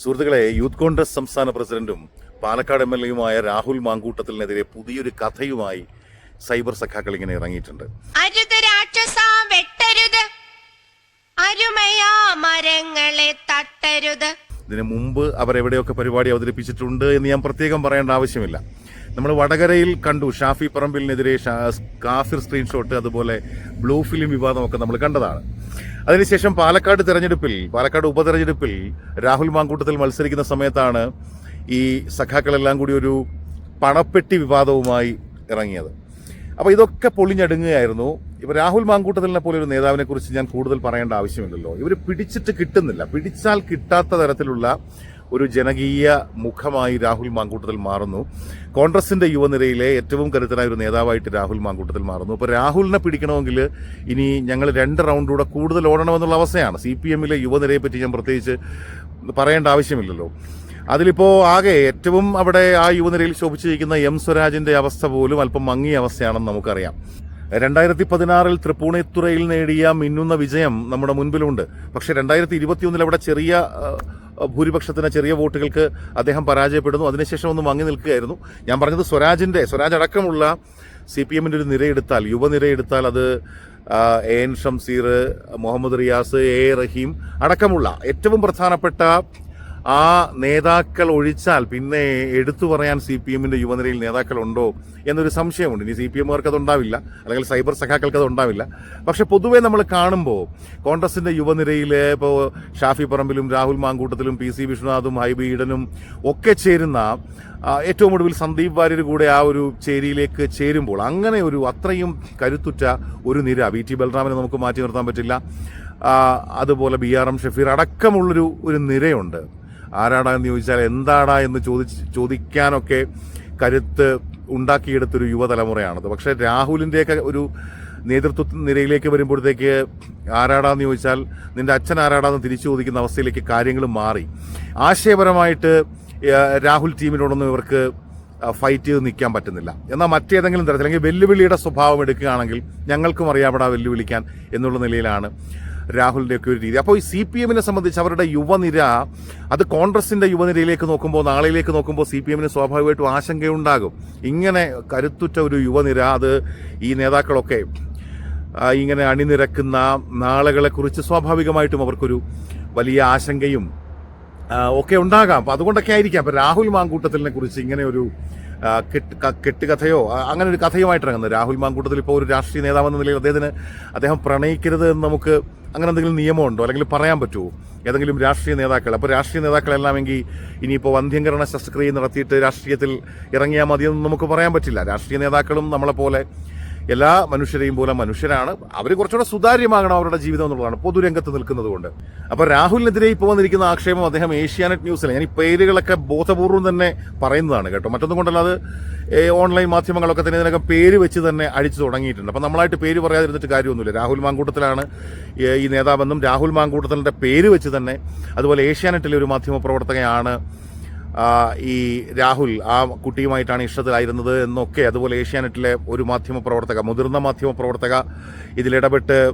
സുഹൃത്തുക്കളെ യൂത്ത് കോൺഗ്രസ് സംസ്ഥാന പ്രസിഡന്റും പാലക്കാട് എം എൽ എയുമായ രാഹുൽ മാങ്കൂട്ടത്തിനെതിരെ പുതിയൊരു കഥയുമായി സൈബർ സഖാക്കൾ ഇങ്ങനെ ഇറങ്ങിയിട്ടുണ്ട്. അരുത് രാക്ഷസ വെട്ടരുത്. അരുമയാ മരങ്ങളെ തട്ടരുത്. ഇതിനു മുമ്പ് അവരെവിടെയൊക്കെ പരിപാടി അവതരിപ്പിച്ചിട്ടുണ്ട് എന്ന് ഞാൻ പ്രത്യേകം പറയേണ്ട ആവശ്യമില്ല. നമ്മൾ വടകരയിൽ കണ്ടു ഷാഫി പറമ്പിലിനെതിരെ കാഫിർ സ്ക്രീൻഷോട്ട് അതുപോലെ ബ്ലൂ ഫിലിം വിവാദമൊക്കെ നമ്മൾ കണ്ടതാണ്. അതിനുശേഷം പാലക്കാട് തെരഞ്ഞെടുപ്പിൽ പാലക്കാട് ഉപതെരഞ്ഞെടുപ്പിൽ രാഹുൽ മാങ്കൂട്ടത്തിൽ മത്സരിക്കുന്ന സമയത്താണ് ഈ സഖാക്കളെല്ലാം കൂടി ഒരു പണപ്പെട്ടി വിവാദവുമായി ഇറങ്ങിയത്. അപ്പോൾ ഇതൊക്കെ പൊളിഞ്ഞടുങ്ങുകയായിരുന്നു. ഇപ്പൊ രാഹുൽ മാങ്കൂട്ടത്തിലിനെ പോലെ ഒരു നേതാവിനെ കുറിച്ച് ഞാൻ കൂടുതൽ പറയേണ്ട ആവശ്യമില്ലല്ലോ. ഇവർ പിടിച്ചിട്ട് കിട്ടുന്നില്ല. പിടിച്ചാൽ കിട്ടാത്ത തരത്തിലുള്ള ഒരു ജനകീയ മുഖമായി രാഹുൽ മാങ്കൂട്ടത്തിൽ മാറുന്നു. കോൺഗ്രസിന്റെ യുവനിരയിലെ ഏറ്റവും കരുത്തനായ ഒരു നേതാവായിട്ട് രാഹുൽ മാങ്കൂട്ടത്തിൽ മാറുന്നു. അപ്പോൾ രാഹുലിനെ പിടിക്കണമെങ്കിൽ ഇനി ഞങ്ങൾ രണ്ട് റൗണ്ടിലൂടെ കൂടുതൽ ഓടണമെന്നുള്ള അവസ്ഥയാണ്. സി പി എമ്മിലെ യുവനിരയെ പറ്റി ഞാൻ പ്രത്യേകിച്ച് പറയേണ്ട ആവശ്യമില്ലല്ലോ. അതിലിപ്പോൾ ആകെ ഏറ്റവും അവിടെ ആ യുവനിരയിൽ ശോഭിച്ചിരിക്കുന്ന എം സ്വരാജിന്റെ അവസ്ഥ പോലും അല്പം മങ്ങിയ അവസ്ഥയാണെന്ന് നമുക്കറിയാം. രണ്ടായിരത്തി പതിനാറിൽ തൃപ്പൂണിത്തുറയിൽ നേടിയ മിന്നുന്ന വിജയം നമ്മുടെ മുൻപിലുണ്ട്. പക്ഷെ രണ്ടായിരത്തി ഇരുപത്തിയൊന്നിൽ അവിടെ ചെറിയ ഭൂരിപക്ഷത്തിന് ചെറിയ വോട്ടുകൾക്ക് അദ്ദേഹം പരാജയപ്പെടുന്നു. അതിനുശേഷം ഒന്ന് മങ്ങി നിൽക്കുകയായിരുന്നു. ഞാൻ പറഞ്ഞത് സ്വരാജിന്റെ സ്വരാജ് അടക്കമുള്ള സി പി എമ്മിന്റെ ഒരു നിരയെടുത്താൽ യുവനിരയെടുത്താൽ അത് A N Shamseer Muhammad Riyas A Rahim അടക്കമുള്ള ഏറ്റവും പ്രധാനപ്പെട്ട ആ നേതാക്കൾ ഒഴിച്ചാൽ പിന്നെ എടുത്തു പറയാൻ സി പി എമ്മിന്റെ യുവനിരയിൽ നേതാക്കളുണ്ടോ എന്നൊരു സംശയമുണ്ട്. ഇനി സി പി എമ്മുകാർക്ക് അതുണ്ടാവില്ല അല്ലെങ്കിൽ സൈബർ സഖാക്കൾക്ക് അത് ഉണ്ടാവില്ല. പക്ഷെ പൊതുവേ നമ്മൾ കാണുമ്പോൾ കോൺഗ്രസിന്റെ യുവനിരയിൽ ഇപ്പോൾ ഷാഫി പറമ്പിലും രാഹുൽ മാങ്കൂട്ടത്തിലും പി സി വിശ്വനാഥും ഹൈബി ഈഡനും ഒക്കെ ചേരുന്ന ഏറ്റവും ഒടുവിൽ സന്ദീപ് വാര്യർ കൂടെ ആ ഒരു ചേരിയിലേക്ക് ചേരുമ്പോൾ അങ്ങനെ ഒരു അത്രയും കരുത്തുറ്റ ഒരു നിര വി ടി ബൽറാമിനെ നമുക്ക് മാറ്റി നിർത്താൻ പറ്റില്ല. അതുപോലെ ബി ആർ എം ഷഫീർ അടക്കമുള്ളൊരു ഒരു നിരയുണ്ട്. ആരാടാ എന്ന് ചോദിച്ചാൽ എന്താടാ എന്ന് ചോദിച്ച് ചോദിക്കാനൊക്കെ കരുത്ത് ഉണ്ടാക്കിയെടുത്തൊരു യുവതലമുറയാണത്. പക്ഷേ രാഹുലിന്റെയൊക്കെ ഒരു നേതൃത്വ നിരയിലേക്ക് വരുമ്പോഴത്തേക്ക് ആരാടാന്ന് ചോദിച്ചാൽ നിന്റെ അച്ഛൻ ആരാടാന്ന് തിരിച്ചു ചോദിക്കുന്ന അവസ്ഥയിലേക്ക് കാര്യങ്ങൾ മാറി. ആശയപരമായിട്ട് രാഹുൽ ടീമിനോടൊന്നും ഇവർക്ക് ഫൈറ്റ് ചെയ്ത് നിൽക്കാൻ പറ്റുന്നില്ല. എന്നാൽ മറ്റേതെങ്കിലും തരത്തിൽ അല്ലെങ്കിൽ വെല്ലുവിളിയുടെ സ്വഭാവം എടുക്കുകയാണെങ്കിൽ ഞങ്ങൾക്കും അറിയാപ്പെടാ വെല്ലുവിളിക്കാൻ എന്നുള്ള നിലയിലാണ്. രാഹുലിന്റെ ഒക്കെ ഒരു രീതി. അപ്പോൾ ഈ സി പി എമ്മിനെ സംബന്ധിച്ച് അവരുടെ യുവനിര അത് കോൺഗ്രസിന്റെ യുവനിരയിലേക്ക് നോക്കുമ്പോൾ നാളെയിലേക്ക് നോക്കുമ്പോൾ സി പി എമ്മിന് സ്വാഭാവികമായിട്ടും ആശങ്കയുണ്ടാകും. ഇങ്ങനെ കരുത്തുറ്റ ഒരു യുവനിര അത് ഈ നേതാക്കളൊക്കെ ഇങ്ങനെ അണിനിരക്കുന്ന നാളുകളെക്കുറിച്ച് സ്വാഭാവികമായിട്ടും അവർക്കൊരു വലിയ ആശങ്കയും ഒക്കെ ഉണ്ടാകാം. അപ്പം അതുകൊണ്ടൊക്കെ ആയിരിക്കാം. അപ്പം രാഹുൽ മാങ്കൂട്ടത്തിനെ കുറിച്ച് ഇങ്ങനെ ഒരു കെട്ട് കെട്ടുകഥയോ അങ്ങനെ ഒരു കഥയുമായിട്ടിറങ്ങുന്നത്. രാഹുൽ മാങ്കൂട്ടത്തിൽ ഇപ്പോൾ ഒരു രാഷ്ട്രീയ നേതാവെന്ന നിലയിൽ അദ്ദേഹത്തിന് അദ്ദേഹം പ്രണയിക്കരുത് എന്ന് നമുക്ക് അങ്ങനെ എന്തെങ്കിലും നിയമമുണ്ടോ? അല്ലെങ്കിൽ പറയാൻ പറ്റുമോ ഏതെങ്കിലും രാഷ്ട്രീയ നേതാക്കൾ. അപ്പോൾ രാഷ്ട്രീയ നേതാക്കളെല്ലാം എങ്കിൽ ഇനിയിപ്പോൾ വന്ധ്യംകരണ ശസ്ത്രക്രിയ നടത്തിയിട്ട് രാഷ്ട്രീയത്തിൽ ഇറങ്ങിയാൽ മതിയെന്ന് നമുക്ക് പറയാൻ പറ്റില്ല. രാഷ്ട്രീയ നേതാക്കളും നമ്മളെ പോലെ എല്ലാ മനുഷ്യരെയും പോലെ മനുഷ്യരാണ്. അവർ കുറച്ചുകൂടെ സുതാര്യമാകണം അവരുടെ ജീവിതം എന്നുള്ളതാണ് പൊതുരംഗത്ത് നിൽക്കുന്നത് കൊണ്ട്. അപ്പൊ രാഹുലിനെതിരെ ഇപ്പോൾ വന്നിരിക്കുന്ന ആക്ഷേപം അദ്ദേഹം ഏഷ്യാനെറ്റ് ന്യൂസിൽ ഞാൻ ഈ പേരുകളൊക്കെ ബോധപൂർവം തന്നെ പറയുന്നതാണ് കേട്ടോ. മറ്റൊന്നും കൊണ്ടല്ല അത് ഓൺലൈൻ മാധ്യമങ്ങളൊക്കെ തന്നെ ഇതിനൊക്കെ പേര് വെച്ച് തന്നെ അടിച്ചു തുടങ്ങിയിട്ടുണ്ട്. അപ്പം നമ്മളായിട്ട് പേര് പറയാതിരുന്നിട്ട് കാര്യമൊന്നുമില്ല. രാഹുൽ മാങ്കൂട്ടത്തിലാണ് ഈ നേതാവെന്നും രാഹുൽ മാങ്കൂട്ടത്തിലെ പേര് വെച്ച് തന്നെ അതുപോലെ ഏഷ്യാനെറ്റിലെ ഒരു മാധ്യമ പ്രവർത്തകയാണ് ഈ രാഹുൽ ആ കുട്ടിയുമായിട്ടാണ് ഇഷ്ടത്തിലായിരുന്നത് എന്നൊക്കെ അതുപോലെ ഏഷ്യാനെറ്റിലെ ഒരു മാധ്യമ പ്രവർത്തക മുതിർന്ന മാധ്യമ പ്രവർത്തക ഇതിലിടപെട്ട്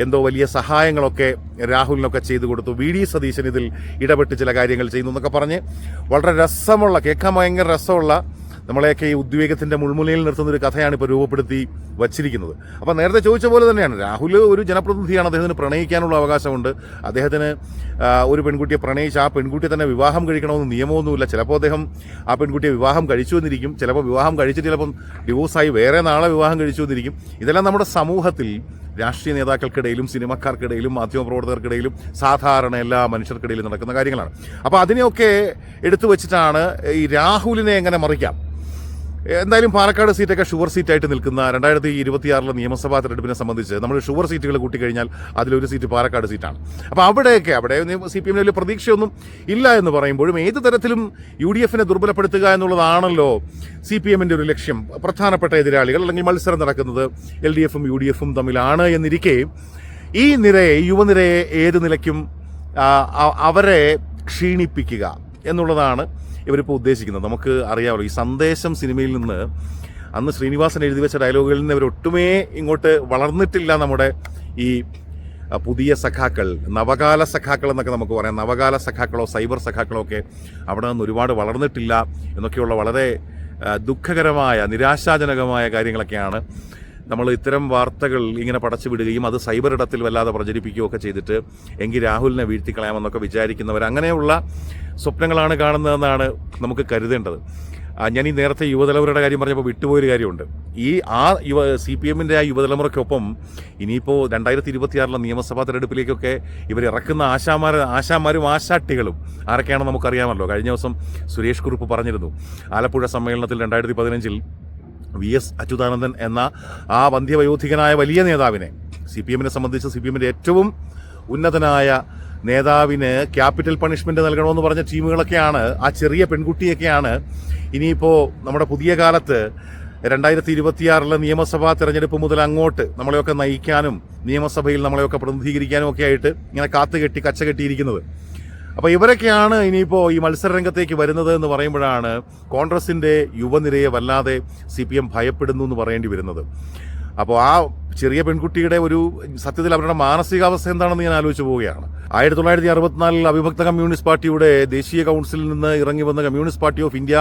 എന്തോ വലിയ സഹായങ്ങളൊക്കെ രാഹുലിനൊക്കെ ചെയ്തു കൊടുത്തു. വി. ഡി. സതീശൻ ഇതിൽ ഇടപെട്ട് ചില കാര്യങ്ങൾ ചെയ്യുന്നു എന്നൊക്കെ പറഞ്ഞ് വളരെ രസമുള്ള കേൾക്കാൻ ഭയങ്കര രസമുള്ള നമ്മളെയൊക്കെ ഈ ഉദ്വേഗത്തിന്റെ മുൾമുലയിൽ നിർത്തുന്ന ഒരു കഥയാണ് ഇപ്പോൾ രൂപപ്പെടുത്തി വച്ചിരിക്കുന്നത്. അപ്പോൾ നേരത്തെ ചോദിച്ച പോലെ തന്നെയാണ് രാഹുൽ ഒരു ജനപ്രതിനിധിയാണ് അദ്ദേഹത്തിന് പ്രണയിക്കാനുള്ള അവകാശമുണ്ട്. അദ്ദേഹത്തിന് ഒരു പെൺകുട്ടിയെ പ്രണയിച്ച് ആ പെൺകുട്ടിയെ തന്നെ വിവാഹം കഴിക്കണമെന്ന് നിയമമൊന്നുമില്ല. ചിലപ്പോൾ അദ്ദേഹം ആ പെൺകുട്ടിയെ വിവാഹം കഴിച്ചു എന്നിരിക്കും. ചിലപ്പോൾ വിവാഹം കഴിച്ചിട്ട് ചിലപ്പം ഡിവോഴ്സായി വേറെ നാളെ വിവാഹം കഴിച്ചു എന്നിരിക്കും. ഇതെല്ലാം നമ്മുടെ സമൂഹത്തിൽ രാഷ്ട്രീയ നേതാക്കൾക്കിടയിലും സിനിമക്കാർക്കിടയിലും മാധ്യമപ്രവർത്തകർക്കിടയിലും സാധാരണ എല്ലാ മനുഷ്യർക്കിടയിലും നടക്കുന്ന കാര്യങ്ങളാണ്. അപ്പോൾ അതിനെയൊക്കെ എടുത്തു വച്ചിട്ടാണ് ഈ രാഹുലിനെ എങ്ങനെ മറിക്കാം? എന്തായാലും പാലക്കാട് സീറ്റൊക്കെ ഷുവർ സീറ്റായിട്ട് നിൽക്കുന്ന രണ്ടായിരത്തി ഇരുപത്തിയാറിലെ നിയമസഭാ തെരഞ്ഞെടുപ്പിനെ സംബന്ധിച്ച് നമ്മൾ ഷുവർ സീറ്റുകൾ കൂട്ടിക്കഴിഞ്ഞാൽ അതിലൊരു സീറ്റ് പാലക്കാട് സീറ്റാണ്. അപ്പോൾ അവിടെയൊക്കെ അവിടെ സി പി എമ്മിന് വലിയ പ്രതീക്ഷയൊന്നും ഇല്ല എന്ന് പറയുമ്പോഴും ഏത് തരത്തിലും യു ഡി എഫിനെ ദുർബലപ്പെടുത്തുക എന്നുള്ളതാണല്ലോ സി പി എമ്മിന്റെ ഒരു ലക്ഷ്യം. പ്രധാനപ്പെട്ട എതിരാളികൾ അല്ലെങ്കിൽ മത്സരം നടക്കുന്നത് എൽ ഡി എഫും യു ഡി എഫും തമ്മിലാണ് എന്നിരിക്കെ ഈ നിരയെ യുവനിരയെ ഏത് നിലയ്ക്കും അവരെ ക്ഷീണിപ്പിക്കുക എന്നുള്ളതാണ് ഇവരിപ്പോൾ ഉദ്ദേശിക്കുന്നത്. നമുക്ക് അറിയാമല്ലോ ഈ സന്ദേശം സിനിമയിൽ നിന്ന് അന്ന് ശ്രീനിവാസൻ എഴുതി വെച്ച ഡയലോഗുകളിൽ നിന്ന് ഇവർ ഒട്ടുമേ ഇങ്ങോട്ട് വളർന്നിട്ടില്ല നമ്മുടെ ഈ പുതിയ സഖാക്കൾ നവകാല സഖാക്കൾ എന്നൊക്കെ നമുക്ക് പറയാം. നവകാല സഖാക്കളോ സൈബർ സഖാക്കളോ ഒക്കെ അവിടെ നിന്ന് ഒരുപാട് വളർന്നിട്ടില്ല എന്നൊക്കെയുള്ള വളരെ ദുഃഖകരമായ നിരാശാജനകമായ കാര്യങ്ങളൊക്കെയാണ് നമ്മൾ ഇത്തരം വാർത്തകൾ ഇങ്ങനെ പടച്ചു വിടുകയും അത് സൈബർ ഇടത്തിൽ വല്ലാതെ പ്രചരിപ്പിക്കുകയൊക്കെ ചെയ്തിട്ട് എങ്കിൽ രാഹുലിനെ വീഴ്ത്തിക്കളയാമെന്നൊക്കെ വിചാരിക്കുന്നവർ അങ്ങനെയുള്ള സ്വപ്നങ്ങളാണ് കാണുന്നതെന്നാണ് നമുക്ക് കരുതേണ്ടത്. ഞാൻ ഈ നേരത്തെ യുവതലമുറയുടെ കാര്യം പറഞ്ഞപ്പോൾ വിട്ടുപോയൊരു കാര്യമുണ്ട്. ഈ ആ യുവ സി പി എമ്മിന്റെ ആ യുവതലമുറയ്ക്കൊപ്പം ഇനിയിപ്പോൾ രണ്ടായിരത്തി ഇരുപത്തിയാറിലെ നിയമസഭാ തെരഞ്ഞെടുപ്പിലേക്കൊക്കെ ഇവർ ഇറക്കുന്ന ആശാമാർ ആശാമാരും ആശാട്ടികളും ആരൊക്കെയാണെന്ന് നമുക്കറിയാമല്ലോ. കഴിഞ്ഞ ദിവസം സുരേഷ് കുറുപ്പ് പറഞ്ഞിരുന്നു. ആലപ്പുഴ സമ്മേളനത്തിൽ രണ്ടായിരത്തി പതിനഞ്ചിൽ വി എസ് അച്യുതാനന്ദൻ എന്ന ആ വന്ധ്യവയോധികനായ വലിയ നേതാവിനെ സി പി എമ്മിനെ സംബന്ധിച്ച് സി പി എമ്മിന്റെ ഏറ്റവും ഉന്നതനായ നേതാവിന് ക്യാപിറ്റൽ പണിഷ്മെന്റ് നൽകണമെന്ന് പറഞ്ഞ ടീമുകളൊക്കെയാണ് ആ ചെറിയ പെൺകുട്ടിയൊക്കെയാണ് ഇനിയിപ്പോൾ നമ്മുടെ പുതിയ കാലത്ത് രണ്ടായിരത്തി ഇരുപത്തിയാറിലെ നിയമസഭാ തെരഞ്ഞെടുപ്പ് മുതൽ അങ്ങോട്ട് നമ്മളെയൊക്കെ നയിക്കാനും നിയമസഭയിൽ നമ്മളെയൊക്കെ പ്രതിനിധീകരിക്കാനും ഒക്കെ ആയിട്ട് ഇങ്ങനെ കാത്തുകെട്ടി കച്ചകെട്ടിയിരിക്കുന്നത് അപ്പോൾ ഇവരൊക്കെയാണ് ഇനിയിപ്പോൾ ഈ മത്സരരംഗത്തേക്ക് വരുന്നത് എന്ന് പറയുമ്പോഴാണ് കോൺഗ്രസിന്റെ യുവനിരയെ വല്ലാതെ സി പി എം ഭയപ്പെടുന്നു എന്ന് പറയേണ്ടി വരുന്നത്. അപ്പോൾ ആ ചെറിയ പെൺകുട്ടിയുടെ ഒരു സത്യത്തിൽ അവരുടെ മാനസികാവസ്ഥ എന്താണെന്ന് ഞാൻ ആലോചിച്ച് പോവുകയാണ്. ആയിരത്തി തൊള്ളായിരത്തി അറുപത്തിനാലിൽ അവിഭക്ത കമ്മ്യൂണിസ്റ്റ് പാർട്ടിയുടെ ദേശീയ കൗൺസിലിൽ നിന്ന് ഇറങ്ങി വന്ന communist party of India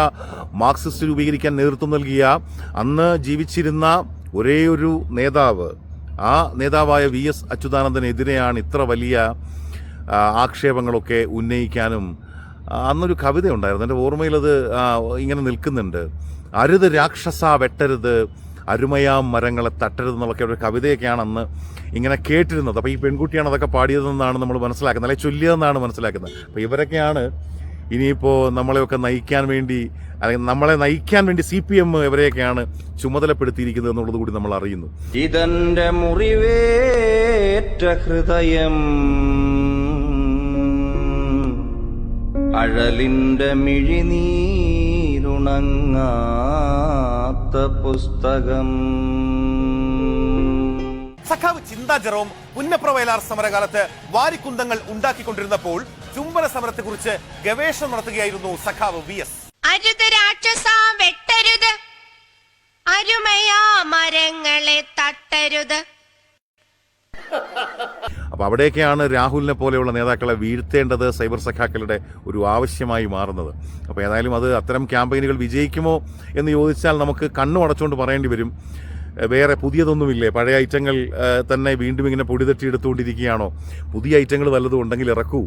Marxist രൂപീകരിക്കാൻ നേതൃത്വം നൽകിയ അന്ന് ജീവിച്ചിരുന്ന ഒരേ ഒരു നേതാവ് ആ നേതാവായ വി എസ് അച്യുതാനന്ദനെതിരെയാണ് ഇത്ര വലിയ ആക്ഷേപങ്ങളൊക്കെ ഉന്നയിക്കാനും അന്നൊരു കവിത ഉണ്ടായിരുന്നു. എന്റെ ഓർമ്മയിലത് ഇങ്ങനെ നിൽക്കുന്നുണ്ട്. അരുത് രാക്ഷസ വെട്ടരുത് അരുമയാം മരങ്ങളെ തട്ടരുത് എന്നൊക്കെ ഒരു കവിതയൊക്കെയാണ് അന്ന് ഇങ്ങനെ കേട്ടിരുന്നത്. അപ്പോൾ ഈ പെൺകുട്ടിയാണ് അതൊക്കെ പാടിയതെന്നാണ് നമ്മൾ മനസ്സിലാക്കുന്നത് അല്ലെങ്കിൽ ചൊല്ലിയതെന്നാണ് മനസ്സിലാക്കുന്നത്. അപ്പോൾ ഇവരൊക്കെയാണ് ഇനിയിപ്പോൾ നമ്മളെയൊക്കെ നയിക്കാൻ വേണ്ടി അല്ലെങ്കിൽ നമ്മളെ നയിക്കാൻ വേണ്ടി സി പി എം ഇവരെയൊക്കെയാണ് ചുമതലപ്പെടുത്തിയിരിക്കുന്നത് എന്നുള്ളത് കൂടി നമ്മൾ അറിയുന്നു. ഇതെന്റെ മുറിവേറ്റ ഹൃദയം അഴലിന്റെ മിഴിനീരുണങ്ങാത്ത പുസ്തകം. സഖാവ് ചിന്താ ജെറോം പുന്നപ്ര വയലാർ സമരകാലത്ത് വാരിക്കുന്തങ്ങൾ ഉണ്ടാക്കിക്കൊണ്ടിരുന്നപ്പോൾ ചുംബന സമരത്തെക്കുറിച്ച് ഗവേഷണം നടത്തുകയായിരുന്നു സഖാവ് വി എസ്. അരുത് രാക്ഷസ വെട്ടരുത്. അരുമയാ മരങ്ങളെ തട്ടരുത്. അപ്പോൾ അവിടെയൊക്കെയാണ് രാഹുലിനെ പോലെയുള്ള നേതാക്കളെ വീഴ്ത്തേണ്ടത് സൈബർ സഖാക്കളുടെ ഒരു ആവശ്യമായി മാറുന്നത്. അപ്പോൾ ഏതായാലും അത് അത്തരം ക്യാമ്പയിനുകൾ വിജയിക്കുമോ എന്ന് ചോദിച്ചാൽ നമുക്ക് കണ്ണു അടച്ചുകൊണ്ട് പറയേണ്ടി വരും. വേറെ പുതിയതൊന്നുമില്ലേ? പഴയ ഐറ്റങ്ങൾ തന്നെ വീണ്ടും ഇങ്ങനെ പൊടി തട്ടി എടുത്തുകൊണ്ടിരിക്കുകയാണോ പുതിയ ഐറ്റങ്ങൾ വല്ലതും ഉണ്ടെങ്കിൽ ഇറക്കൂ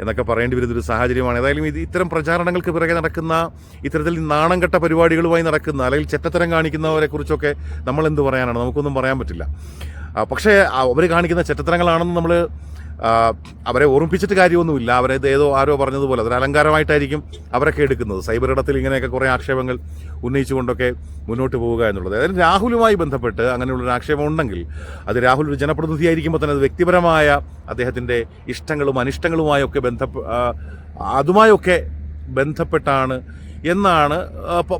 എന്നൊക്കെ പറയേണ്ടി വരുന്ന ഒരു സാഹചര്യമാണ്. ഏതായാലും ഇത് ഇത്തരം പ്രചാരണങ്ങൾക്ക് പിറകെ നടക്കുന്ന ഇത്തരത്തിൽ നാണം കെട്ട പരിപാടികളുമായി നടക്കുന്ന അല്ലെങ്കിൽ ചെറ്റത്തരം കാണിക്കുന്നവരെ കുറിച്ചൊക്കെ നമ്മൾ എന്ത് പറയാനാണ്? നമുക്കൊന്നും പറയാൻ പറ്റില്ല. പക്ഷേ അവർ കാണിക്കുന്ന ചെറ്റത്തരങ്ങളാണെന്ന് നമ്മൾ അവരെ ഓർമ്മിപ്പിച്ചിട്ട് കാര്യമൊന്നുമില്ല. അവരെ ഏതോ ആരോ പറഞ്ഞതുപോലെ അതൊരു അലങ്കാരമായിട്ടായിരിക്കും അവരൊക്കെ എടുക്കുന്നത്. സൈബർ ഇടത്തിൽ ഇങ്ങനെയൊക്കെ കുറേ ആക്ഷേപങ്ങൾ ഉന്നയിച്ചുകൊണ്ടൊക്കെ മുന്നോട്ട് പോവുക എന്നുള്ളത്. അതായത് രാഹുലുമായി ബന്ധപ്പെട്ട് അങ്ങനെയുള്ളൊരു ആക്ഷേപം ഉണ്ടെങ്കിൽ അത് രാഹുൽ ഒരു ജനപ്രതിനിധിയായിരിക്കുമ്പോൾ തന്നെ അത് വ്യക്തിപരമായ അദ്ദേഹത്തിന്റെ ഇഷ്ടങ്ങളും അനിഷ്ടങ്ങളുമായൊക്കെ ബന്ധ അതുമായൊക്കെ ബന്ധപ്പെട്ടാണ് എന്നാണ്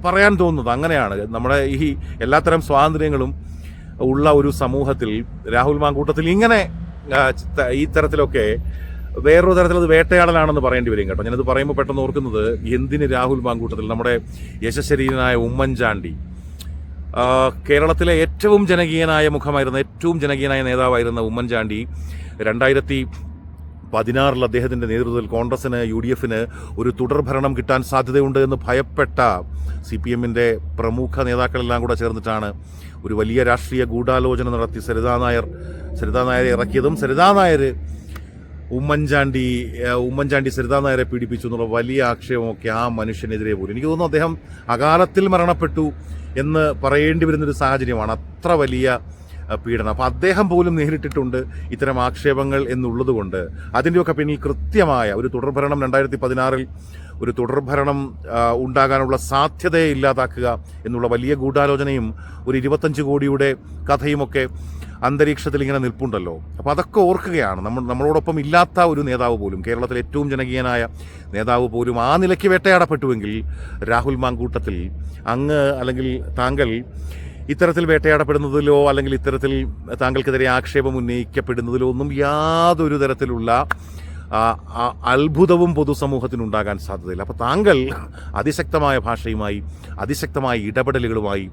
പറയാൻ തോന്നുന്നത്. അങ്ങനെയാണ്. നമ്മുടെ ഈ എല്ലാത്തരം സ്വാതന്ത്ര്യങ്ങളും ഉള്ള ഒരു സമൂഹത്തിൽ രാഹുൽ മാങ്കൂട്ടത്തിൽ ഇങ്ങനെ ഈ തരത്തിലൊക്കെ വേറൊരു തരത്തിൽ അത് വേട്ടയാടലാണെന്ന് പറയേണ്ടി വരും കേട്ടോ. ഞാനത് പറയുമ്പോൾ പെട്ടെന്ന് ഓർക്കുന്നത് എന്തിന് രാഹുൽ മാങ്കൂട്ടത്തിൽ നമ്മുടെ യശശരീരനായ ഉമ്മൻചാണ്ടി കേരളത്തിലെ ഏറ്റവും ജനകീയനായ മുഖമായിരുന്ന ഏറ്റവും ജനകീയനായ നേതാവായിരുന്ന ഉമ്മൻചാണ്ടി രണ്ടായിരത്തി പതിനാറിൽ അദ്ദേഹത്തിന്റെ നേതൃത്വത്തിൽ കോൺഗ്രസിന് യു ഡി എഫിന് ഒരു തുടർഭരണം കിട്ടാൻ സാധ്യതയുണ്ട് എന്ന് ഭയപ്പെട്ട സി പി എമ്മിന്റെ പ്രമുഖ നേതാക്കളെല്ലാം കൂടെ ചേർന്നിട്ടാണ് ഒരു വലിയ രാഷ്ട്രീയ ഗൂഢാലോചന നടത്തി സരിതാ നായർ സരിതാ നായരെ ഇറക്കിയതും സരിതാ നായർ ഉമ്മൻചാണ്ടി ഉമ്മൻചാണ്ടി സരിതാ നായരെ പീഡിപ്പിച്ചു എന്നുള്ള വലിയ ആക്ഷേപമൊക്കെ ആ മനുഷ്യനെതിരെ പോലും. എനിക്ക് തോന്നുന്നു അദ്ദേഹം അകാലത്തിൽ മരണപ്പെട്ടു എന്ന് പറയേണ്ടി വരുന്നൊരു സാഹചര്യമാണ്. അത്ര വലിയ പീഡനം. അപ്പം അദ്ദേഹം പോലും നേരിട്ടിട്ടുണ്ട് ഇത്തരം ആക്ഷേപങ്ങൾ എന്നുള്ളതുകൊണ്ട്. അതിന്റെയൊക്കെ പിന്നിൽ കൃത്യമായ ഒരു തുടർഭരണം രണ്ടായിരത്തി പതിനാറിൽ ഒരു തുടർഭരണം ഉണ്ടാകാനുള്ള സാധ്യതയെ ഇല്ലാതാക്കുക എന്നുള്ള വലിയ ഗൂഢാലോചനയും ഒരു ഇരുപത്തഞ്ച് കോടിയുടെ കഥയുമൊക്കെ അന്തരീക്ഷത്തിൽ ഇങ്ങനെ നിൽപ്പുണ്ടല്ലോ. അപ്പോൾ അതൊക്കെ ഓർക്കുകയാണ്. നമ്മൾ നമ്മളോടൊപ്പം ഇല്ലാത്ത ഒരു നേതാവ് പോലും കേരളത്തിലെ ഏറ്റവും ജനകീയനായ നേതാവ് പോലും ആ നിലയ്ക്ക് വേട്ടയാടപ്പെട്ടുവെങ്കിൽ രാഹുൽ മാങ്കൂട്ടത്തിൽ അങ്ങ് അല്ലെങ്കിൽ താങ്കൾ ഇത്തരത്തിൽ വേട്ടയാടപ്പെടുന്നതിലോ അല്ലെങ്കിൽ ഇത്തരത്തിൽ താങ്കൾക്കെതിരെ ആക്ഷേപം ഉന്നയിക്കപ്പെടുന്നതിലോ ഒന്നും യാതൊരു തരത്തിലുള്ള അത്ഭുതവും പൊതുസമൂഹത്തിനുണ്ടാകാൻ സാധ്യതയില്ല. അപ്പോൾ താങ്കൾ അതിശക്തമായ ഭാഷയുമായി അതിശക്തമായ ഇടപെടലുകളുമായി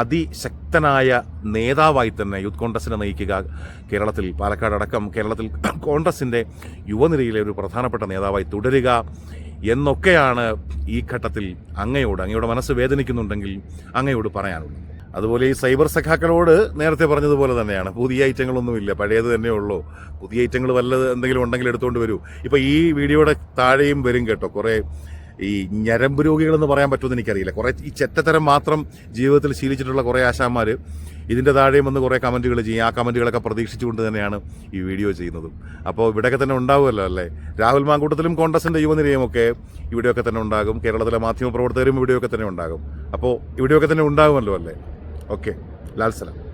അതിശക്തനായ നേതാവായി തന്നെ യൂത്ത് കോൺഗ്രസിനെ നയിക്കുക കേരളത്തിൽ പാലക്കാട് അടക്കം കേരളത്തിൽ കോൺഗ്രസിന്റെ യുവനിരയിലെ ഒരു പ്രധാനപ്പെട്ട നേതാവായി തുടരുക. എന്നൊക്കെയാണ് ഈ ഘട്ടത്തിൽ അങ്ങയോട് അങ്ങയുടെ മനസ്സ് വേദനിക്കുന്നുണ്ടെങ്കിൽ അങ്ങയോട് പറയാനുള്ളത്. അതുപോലെ ഈ സൈബർ സഖാക്കളോട് നേരത്തെ പറഞ്ഞതുപോലെ തന്നെയാണ്. പുതിയ ഐറ്റങ്ങളൊന്നുമില്ല പഴയത് തന്നെ ഉള്ളൂ. പുതിയ ഐറ്റങ്ങൾ വല്ലത് എന്തെങ്കിലും ഉണ്ടെങ്കിൽ എടുത്തുകൊണ്ട് വരൂ. ഇപ്പോൾ ഈ വീഡിയോയുടെ താഴെയും വരും കേട്ടോ കുറേ ഈ ഞരമ്പ് രോഗികളെന്ന് പറയാൻ പറ്റുമെന്ന് എനിക്കറിയില്ല. കുറേ ഈ ചെറ്റത്തരം മാത്രം ജീവിതത്തിൽ ശീലിച്ചിട്ടുള്ള കുറേ ആശാന്മാർ ഇതിന്റെ താഴെയും വന്ന് കുറേ കമന്റുകൾ ചെയ്യും. ആ കമന്റുകളൊക്കെ പ്രതീക്ഷിച്ചുകൊണ്ട് തന്നെയാണ് ഈ വീഡിയോ ചെയ്യുന്നത്. അപ്പോൾ ഇവിടെയൊക്കെ തന്നെ ഉണ്ടാവുമല്ലോ അല്ലേ? രാഹുൽ മാങ്കൂട്ടത്തിലും കോൺഗ്രസിന്റെ യുവനിരയുമൊക്കെ ഇവിടെയൊക്കെ തന്നെ ഉണ്ടാകും. കേരളത്തിലെ മാധ്യമ പ്രവർത്തകരും ഇവിടെയൊക്കെ തന്നെ ഉണ്ടാകും. അപ്പോൾ ഇവിടെയൊക്കെ തന്നെ ഉണ്ടാകുമല്ലോ അല്ലേ? ഓക്കെ. ലാൽ സലാം.